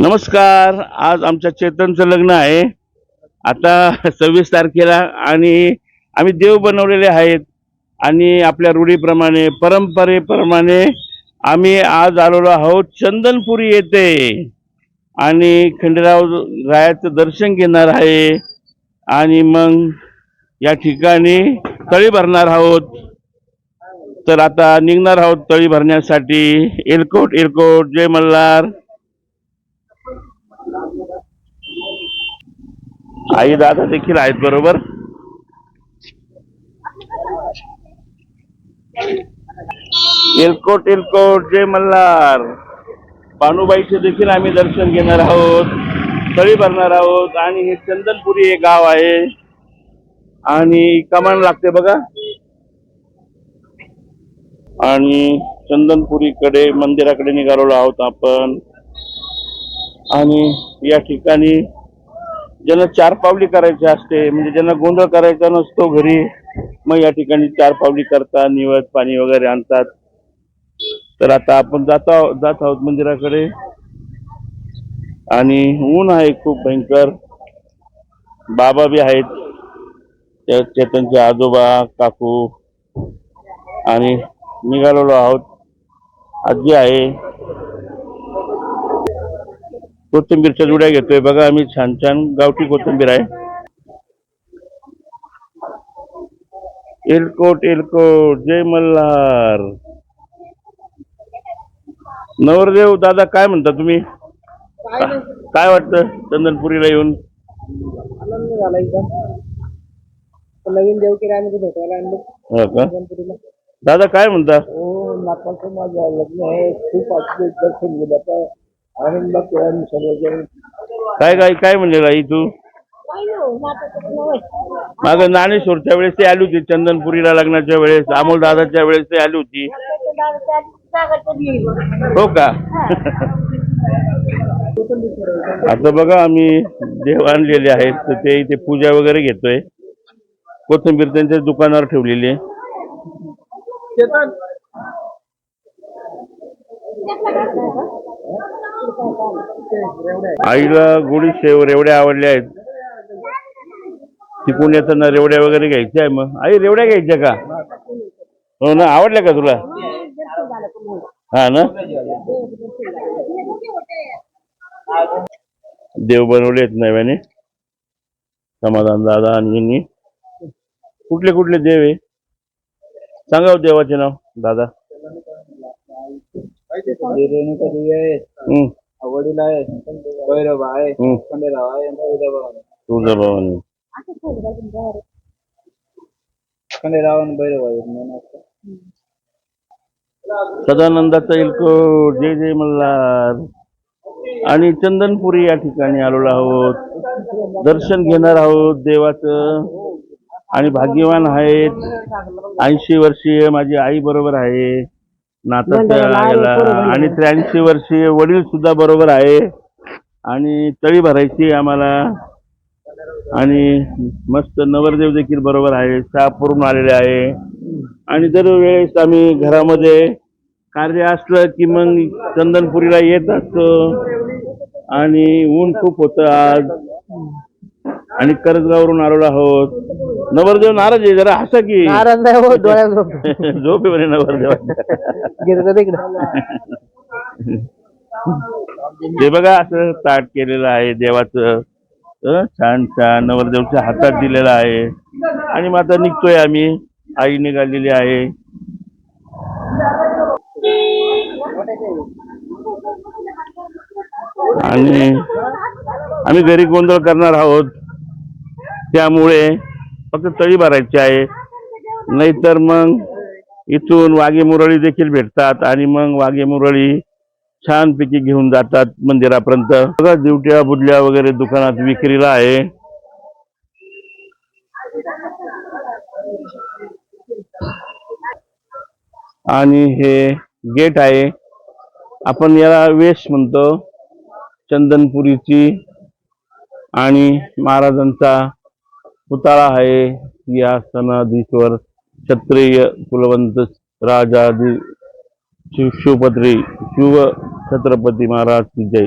नमस्कार. आज आमच्या चेतनचं लग्न आहे. आता सव्वीस तारखेला आणि आम्ही देव बनवलेले आहेत. आणि आपल्या रूढीप्रमाणे परंपरेप्रमाणे आम्ही आज आलेलो आहोत चंदनपुरी येथे. आणि खंडेराव रायाचं दर्शन घेणार आहे. आणि मग या ठिकाणी तळी भरणार आहोत. तर आता निघणार आहोत तळी भरण्यासाठी. एलकोट एलकोट जय मल्हार. आई दादा देखील आहेत बरोबर? एलकोट एलकोट जय मल्हार. पाणूबाईचे देखील आम्ही दर्शन घेणार आहोत तळी भरणार आहोत आणि हे चंदनपुरी हे गाव आहे. आणि कमान लागते बघा. आणि चंदनपुरीकडे मंदिराकडे निघालो आहोत आपण. आणि या ठिकाणी ज्यांना चार पावली करायची असते म्हणजे ज्यांना गोंधळ करायचा नसतो घरी मग या ठिकाणी चार पावली करतात निवत पाणी वगैरे आणतात. तर आता आपण जात आहोत जात आहोत मंदिराकडे. आणि ऊन आहे खूप भयंकर. बाबा बी आहेत. त्या चेतनचे आजोबा काकू. आणि निघालेलो आहोत. आजी आहे. कोथिंबीरच्या जुड्या घेतोय. बघा आम्ही छान छान गावठी कोथिंबीर आहे. एलकोट एलकोट जय मल्हार. नवरदेव दादा काय म्हणता तुम्ही? काय वाटतं चंदनपुरीला येऊन? आनंद झाला एकदम नवीन देवकिरा आम्ही भेटायला आणलं. हो का? दादा काय म्हणता? हो नागपूरचं माझं लग्न आहे. खूप आजचे दर्शन गेलं तर आनंद काय काय काय म्हणलेला आई तू? माग ज्ञानेश्वरच्या वेळेस ते आली होती चंदनपुरीला लग्नाच्या वेळेस अमोल दादाच्या वेळेस ते आली होती. हो का? आता बघा आम्ही देव आणलेले आहेत तर ते इथे पूजा वगैरे घेतोय. कोथिंबीर त्यांच्या दुकानावर ठेवलेली आहे. आईला गोडी शेव रेवड्या आवडल्या आहेत. तिकून येताना रेवड्या वगैरे घ्यायच्या आहे मग. आई रेवड्या घ्यायच्या का? हो ना आवडल्या का तुला? हा ना? देव बनवलेत नव्याने. समाधान दादा आणि कुठले कुठले देव आहे? सांगा हो देवाचे नाव दादा. रेणुका देवी आहे? हम्म वडील आहे. भैरव आहे. हम्म खंडेराव आहे. तुळजाभवानी. तुळजाभवानी. खंडेराव आणि भैरव आहे. म्हणून असं. सदानंदाचा इलको जय जय मल्हार. आणि चंदनपुरी या ठिकाणी आलेलो आहोत. दर्शन घेणार आहोत देवाचं. आणि भाग्यवान आहेत. ऐंशी वर्षीय माझी आई बरोबर आहे. नाताच्या याला आणि त्र्याऐंशी वर्षीय वडील सुद्धा बरोबर आहे. आणि तळी भरायची आम्हाला. आणि मस्त नवरदेव देखील बरोबर आहे. शहापूरून आलेले आहे. आणि दरवेळेस आम्ही घरामध्ये कार्य असलं की मग चंदनपुरीला येत असतो. आणि ऊन खूप होतं आज. आणि करजगावरून आलेलो आहोत. नवरदेव नाराज आहे जरा हसा की. नाराज नाही हो डोळ्यात झोप. आहे म्हणे ते बघा असं ताट केलेलं आहे देवाचं. अं, छान छान नवरदेवच्या हातात दिलेलं आहे. आणि मग आता निघतोय आम्ही. आई निघालेली आहे. आणि आम्ही घरी गोंधळ करणार आहोत. त्यामुळे फक्त तळी भरायची आहे. नाहीतर मग इथून वाघे मुरळी देखील भेटतात आणि मग वाघे मुरळी छानपैकी घेऊन जातात मंदिरापर्यंत. बघा दिवट्या बुडल्या वगैरे दुकानात विक्रीला आहे. आणि हे गेट आहे. आपण याला वेश म्हणतो. चंदनपुरीची आणि महाराजांचा पुतळा आहे. या सनाधीश्वर क्षत्रिय कुलवंत राजादी शिव शिवपत्री शिव छत्रपती महाराज की जय.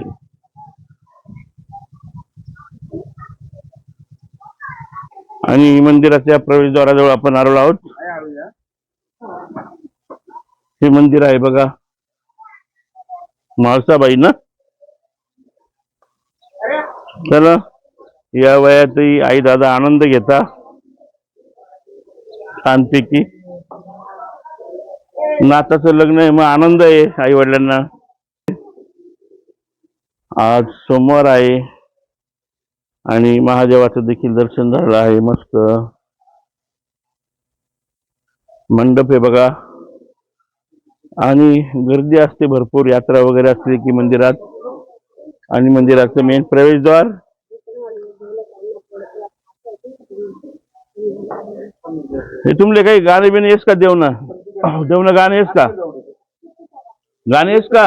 आणि मंदिराच्या प्रवेशद्वाराजवळ आपण आलो आहोत. हे मंदिर आहे बघा. म्हाळसाबाई ना? चला. या वयातही आई दादा आनंद घेता. छानपैकी नाताचं लग्न आहे मग आनंद आहे आई वडिलांना आज सोमवार आहे. आणि महादेवाचं देखील दर्शन झालं आहे मस्त. मंडप आहे बघा. आणि गर्दी असते भरपूर यात्रा वगैरे असते की मंदिरात. आणि मंदिराचं मेन प्रवेशद्वार हे तुमले काही गाणे बिणे येस का देवना देवना गाणे येस का? गाणे येस का?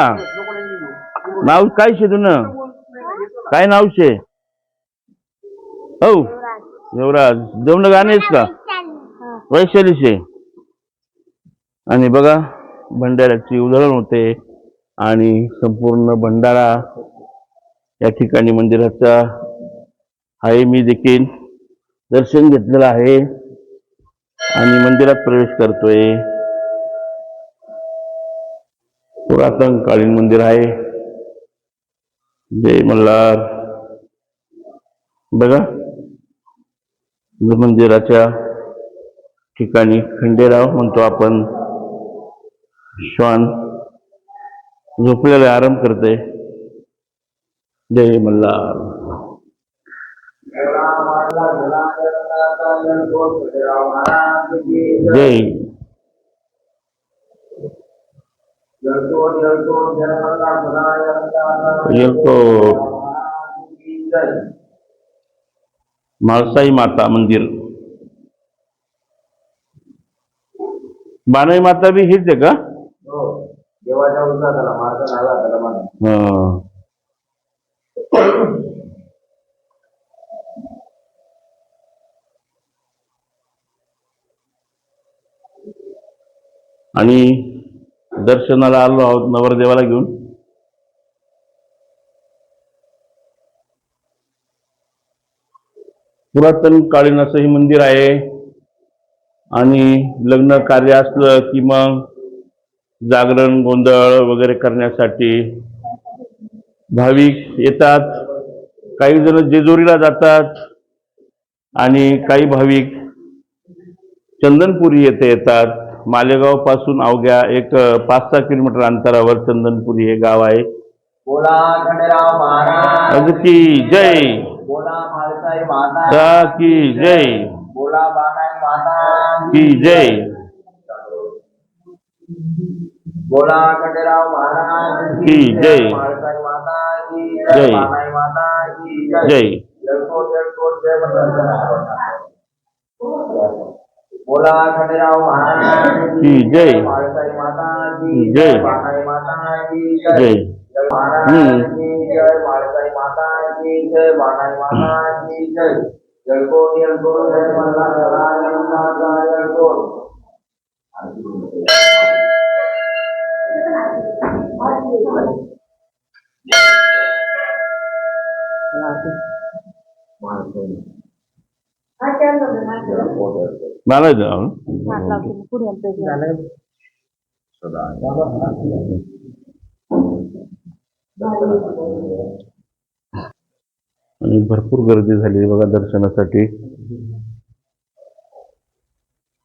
नाव काय शे तुन काय नाव शे? हो. देवराज. देवना गाणे येस का? वैशाली शे. आणि बघा भंडाऱ्याची उधळण होते आणि संपूर्ण भंडारा या ठिकाणी मंदिराचा आहे मी देखील दर्शन घेतलेलं आहे. आणि मंदिरात प्रवेश करतोय. पुरातन कालीन मंदिर आहे. जय मल्हार. बघा मंदिराच्या ठिकाणी खंडेराव म्हणतो आपण श्वान झोपलेला आराम करते जय मल्हार. जय येलकोट म्हाळसाई माता मंदिर बानाई माता बी हीच आहे का देवाच्या उद्धाराला मार्ग झाला त्याला आणि दर्शनाला आलो आहोत नवरदेवाला घेऊन. पुरातन कालीन असं हे मंदिर आहे. आणि लग्न कार्य असलं की मग जागरण गोंधळ वगैरे करण्यासाठी भाविक येतात. काही जण जेजुरीला जातात आणि काही भाविक चंदनपुरी येथे येतात. मालेगावपासून अवघ्या एक पाच सहा किलोमीटर अंतरावर चंदनपुरी हे गाव आहे. महाराज. अज की जय. की जय. बोला बानाई माता. की जय. बोला खंडेराव महाराज. की जय. माळसाई माता की जय. बानाई माता की जय. महाराज. की जय माळसाई माता की जय. बानाई माता की जय जय जय महाराज की जय जाऊ आणि भरपूर गर्दी झाली बघा दर्शनासाठी.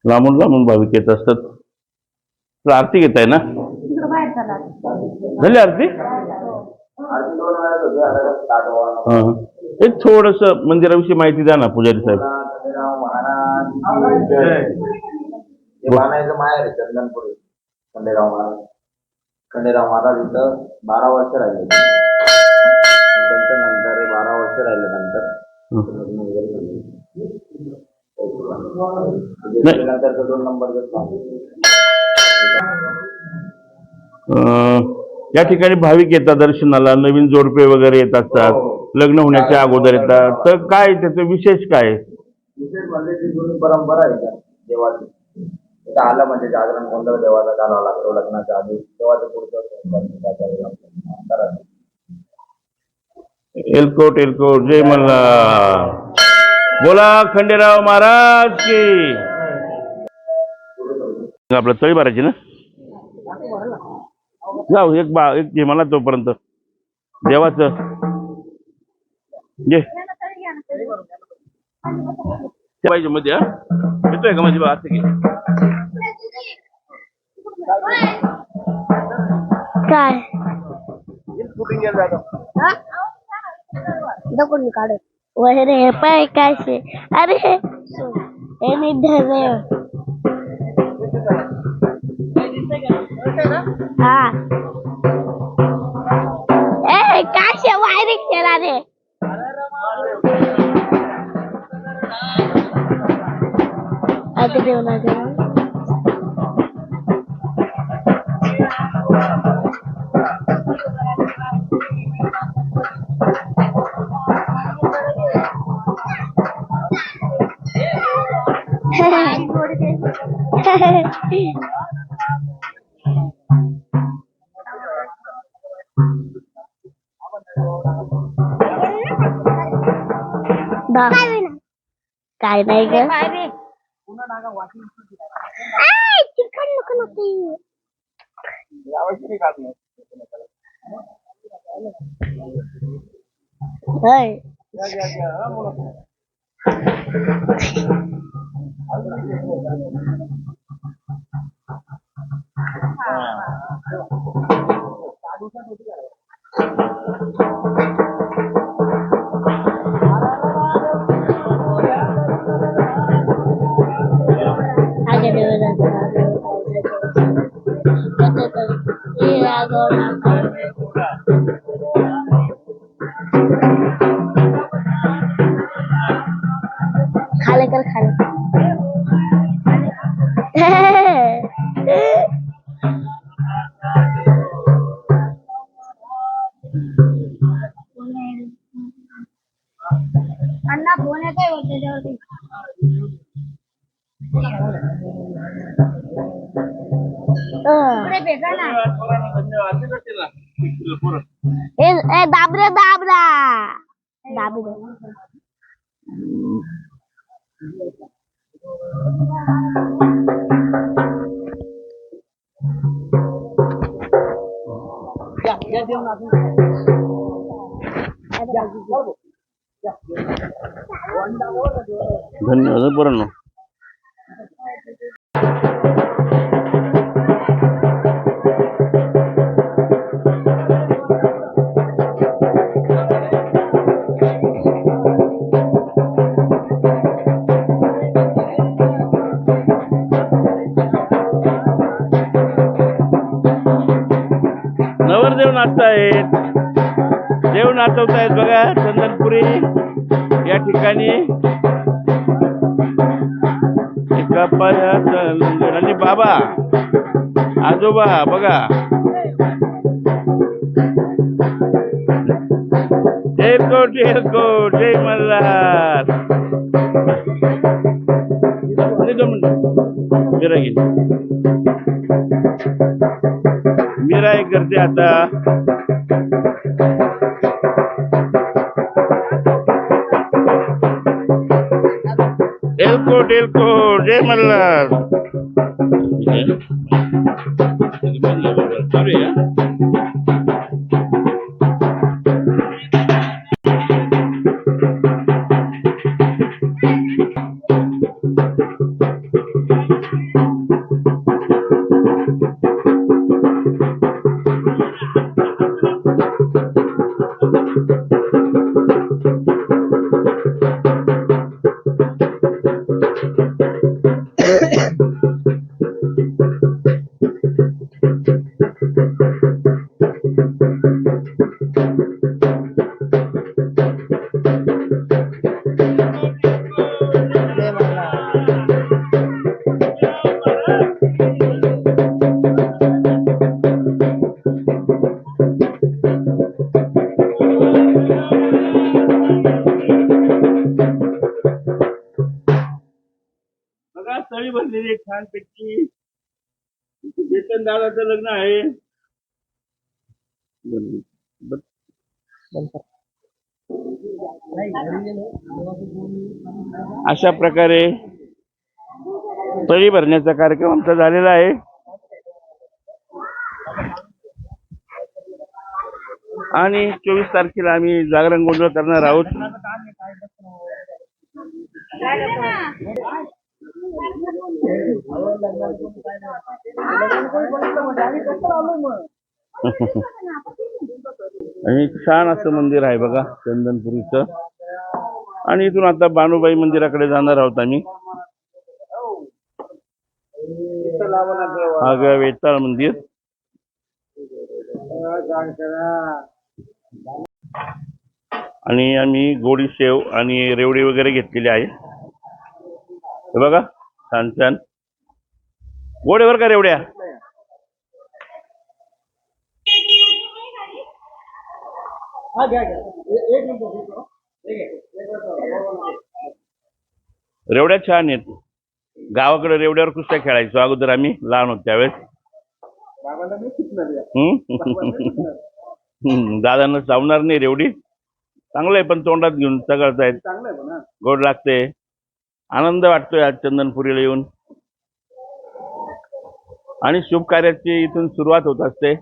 लांबून लांबून भाविक येत असतात. तुला आरती घेत आहे ना? झाली आरती? हा. एक थोडस मंदिराविषयी माहिती द्या ना पुजारी साहेब. हे बाणायचं माहेर आहे चंदनपुरी. खंडेराव महाराज. खंडेराव महाराज इथं बारा वर्ष राहिले. त्यांच्या नंतर हे बारा वर्ष राहिले नंतर. लग्न वगैरे झालं. म्हणजे नंतर दोन नंबर अं, या ठिकाणी भाविक येतात दर्शनाला नवीन जोडपे वगैरे येत असतात लग्न होण्याच्या अगोदर येतात. तर काय त्याचं विशेष काय? विशेष म्हणजे ती जुनी परंपरा आहे का देवाची? आता आलं म्हणजे जागरण गोंधळ देवाचा करावा लागतो लग्नाच्या आधी. देवाचं पुढचं एलकोट एलकोट जय मल्ला. बोला खंडेराव महाराज की. आपलं तळी भरायची ना? जाऊ एक बा एक घे मला तोपर्यंत. देवाचं. घे. ते पाहिजे मध्ये हा? येतोय का मध्ये बा असं काय? दगड काढ. वगैरे हे पाय काय शे अरे हे मी धरले. हा. ए काय शे वायरिंग केला रे? आता देऊ ना काय नाही ग चिकन Hey. इकडे भेटा ना ए ए दाबरे दाबरा दाबरे धन्यवाद बरं नवरदेव नाचतायत देव नाचवतायत बघा चंदनपुरी या ठिकाणी. एका पायात आणि बाबा आजोबा बघा. एअरकोट एअरकोट जय मल्हार. निघा म्हणलं. मीरा गेली मीरा एक करते आता. एलकोट एलकोट जय मल्हार. दादाचं लग्न आहे. अशा प्रकारे तळी भरण्याचा कार्यक्रम आमचा झालेला आहे. आणि चोवीस तारखेला आम्ही जागरण गोंधळ करणार आहोत. आणि छान असं मंदिर आहे बघा चंदनपुरीचं. आणि इथून आता बानुबाई मंदिराकडे जाणार आहोत आम्ही. आगळ्या वेताळ मंदिर. आणि आम्ही गोडी शेव आणि रेवडी वगैरे घेतलेली आहे. हे बघा छान छान. गोडेवर का रेवड्या? रेवड्या छान आहेत. गावाकडे रेवड्यावर कुस्त्या खेळायचो. अगोदर आम्ही लहान होतो त्यावेळेस. दादांना चावणार नाही रेवडी. चांगलं आहे पण तोंडात घेऊन सगळं आहेत गोड लागते. आनंद वाटतोय आज चंदनपुरीला येऊन. आणि शुभ कार्याची इथून सुरुवात होत असते.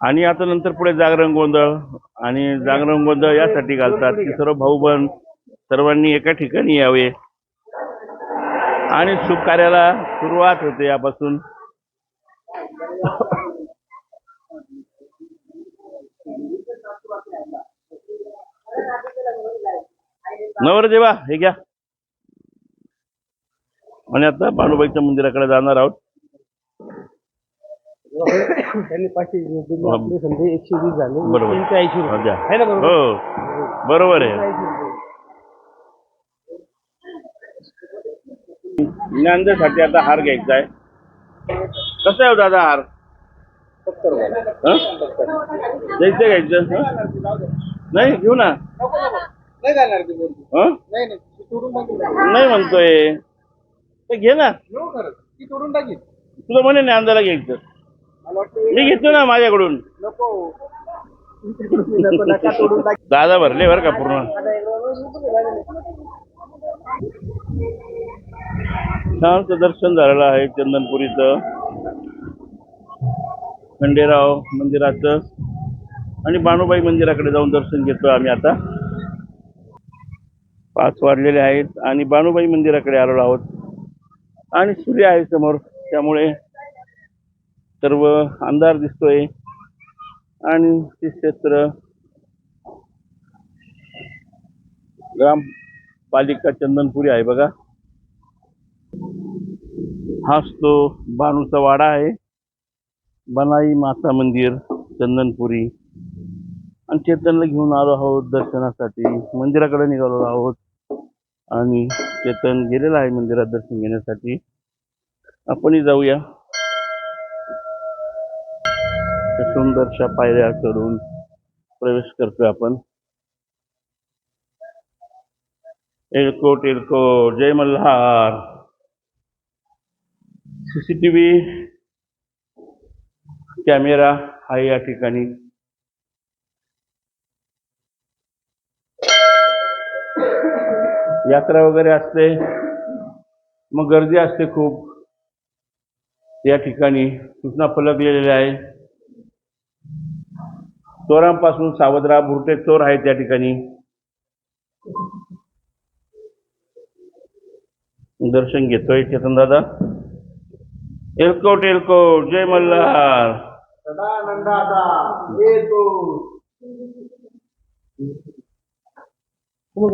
आणि आता नंतर पुढे जागरण गोंधळ आणि जागरण गोंधळ यासाठी घालतात की सर्व भाऊ बहीण सर्वांनी एका ठिकाणी यावे. आणि शुभ कार्याला सुरुवात होते यापासून. नवरदेवा हे घ्या. आणि आता बाणूबाईच्या मंदिराकडे जाणार आहोत. त्यांनी पाचशे दिले आपले समजा एकशे वीस झाले. बरोबर. तीनशे ऐंशी हो, रुपये द्या. आहे ना बरोबर? हो. बरोबर आहे. ऐंशी रुपये. ज्ञानदेसाठी आता हार घ्यायचा आहे. कसं आहे हो दादा हार? हं? द्यायचं घ्यायचं हं? नाही घेऊ ना. नाही जाणार ती बोलली हं? नाही नाही. ती तोडून टाकी नाही म्हणतोय. ते घे ना. घेऊ खरं ती तोडून टाकी तुला म्हणे ज्ञानदाला घ्यायचं मला वाटतं मी घेतो ना माझ्याकडून. नको. नको नका तोडून टाकी दादा भरले बरं का पूर्ण. छानचं दर्शन झालेलं आहे चंदनपुरीचं. खंडेराव मंदिराचं. आणि बाणूबाई मंदिराकडे जाऊन दर्शन घेतो आम्ही आता. पाच वाढलेले आहेत आणि बाणूबाई मंदिराकडे आलेलो आहोत. आणि सूर्य आहे समोर त्यामुळे सर्व अंधार दिसतोय. आणि ते क्षेत्र ग्रामपालिका चंदनपुरी आहे बघा. हाच तो बाणूचा वाडा आहे. बनाई माता मंदिर चंदनपुरी. आणि चेतनला घेऊन आलो आहोत दर्शनासाठी. मंदिराकडे निघालो आहोत. आणि चेतन गेलेला आहे मंदिरात दर्शन घेण्यासाठी. आपणही जाऊया. सुंदरशा पायऱ्या चढून प्रवेश करतोय आपण. एलकोट एलकोट जय मल्हार. सीसीटीव्ही कॅमेरा आहे या ठिकाणी यात्रा वगैरे असते मग गर्दी असते खूप. या ठिकाणी सूचना फलकलेले आहे. चोरांपासून सावधरा भुरटे चोर आहेत त्या ठिकाणी. दर्शन घेतोय चेतन दादा. एलकोट एलकोट जय मल्हार. सदानंदाचा येतो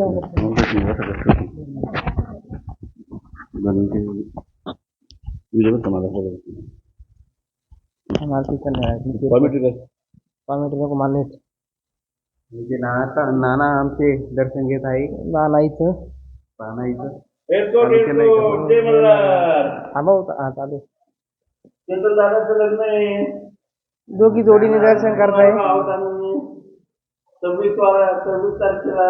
नको मान्य म्हणजे नाना नाना आमचे दर्शन घेत आहे. नानाईचं नानाईचं एलकोट एलकोट जय मल्हार. थांबा होता हा चालू. दोघी जोडीने दर्शन करताय. सव्वीस सव्वीस तारखेला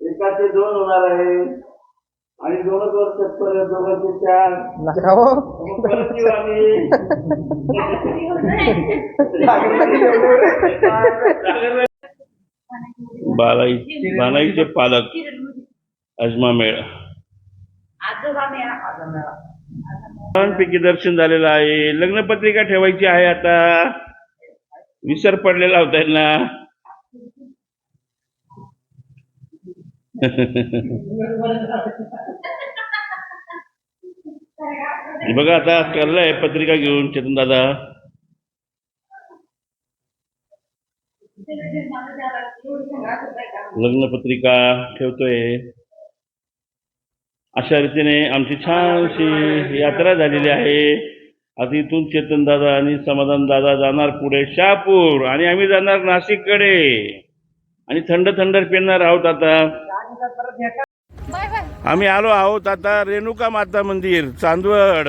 एकाचे दोन होणार आहे. आणि दोनच वर्ष परत दोघांचे चार. नका हो. मग परत येऊ आम्ही. बालाई बानाईचे पालक. अजमामेळ छानपैकी दर्शन झालेलं आहे. लग्नपत्रिका ठेवायची आहे आता. विसर पडलेला होता यांना. बघा आता करलाय पत्रिका घेऊन चेतन दादा. लग्नपत्रिका ठेवतोय. अशा रीतीने आमची छानशी यात्रा झालेली आहे. आता इथून चेतन दादा आणि समाधान दादा जाणार पुढे शहापूर आणि आम्ही जाणार नाशिककडे. आणि थंड थंड पेरणार आहोत आता. आम्ही आलो आहोत आता रेणुका माता मंदिर चांदवड.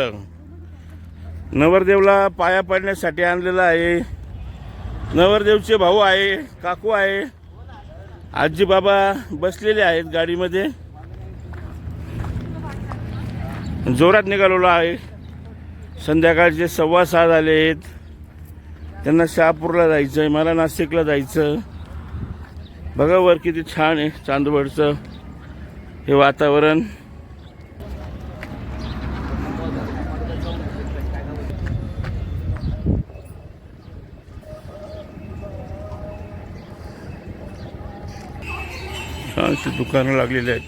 नवरदेवला पाया पडण्यासाठी आणलेला आहे. नवरदेवचे भाऊ आहे काकू आहे. आजी बाबा बसलेले आहेत गाडीमध्ये. जोरात निघालेलो आहे. संध्याकाळचे सव्वा सहा झाले आहेत त्यांना शहापूरला जायचं आहे मला नाशिकला जायचं. बघा वर किती छान आहे चांदवडचं हे वातावरण. छानशी दुकानं लागलेली आहेत.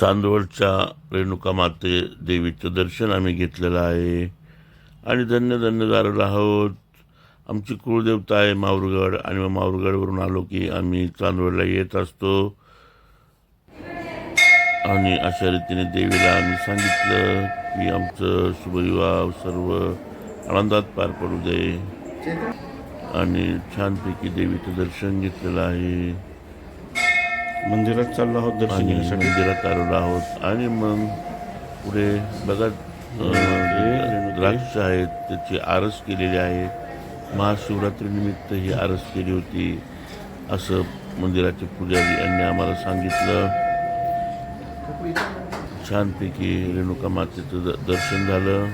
चांदवडच्या रेणुका माते देवीचं दर्शन आम्ही घेतलेलं आहे. आणि धन्य धन्य झालेलो आहोत. आमची कुळदेवता आहे माऊरगड आणि मग माहूरगडवरून आलो की आम्ही चांदवडला येत असतो. आणि अशा रीतीने देवीला आम्ही सांगितलं की आमचं शुभविवाह सर्व आनंदात पार पडू दे. आणि छानपैकी देवीचं दर्शन घेतलेलं आहे. मंदिरात चाललो आहोत आणि मंदिरात आलेलो आहोत. आणि मग पुढे बघा अं, द्राक्ष आहेत त्याची आरस केलेली आहे. महाशिवरात्रीनिमित्त ही आरस केली होती. असं मंदिराचे पुजारी यांनी आम्हाला सांगितलं. छानपैकी रेणुका मातेचं द- दर्शन झालं.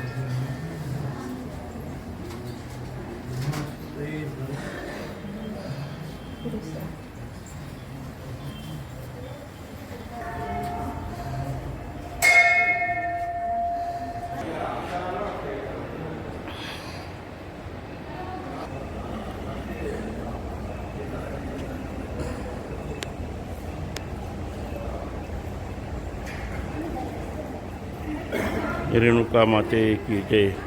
रेणुका माते की जय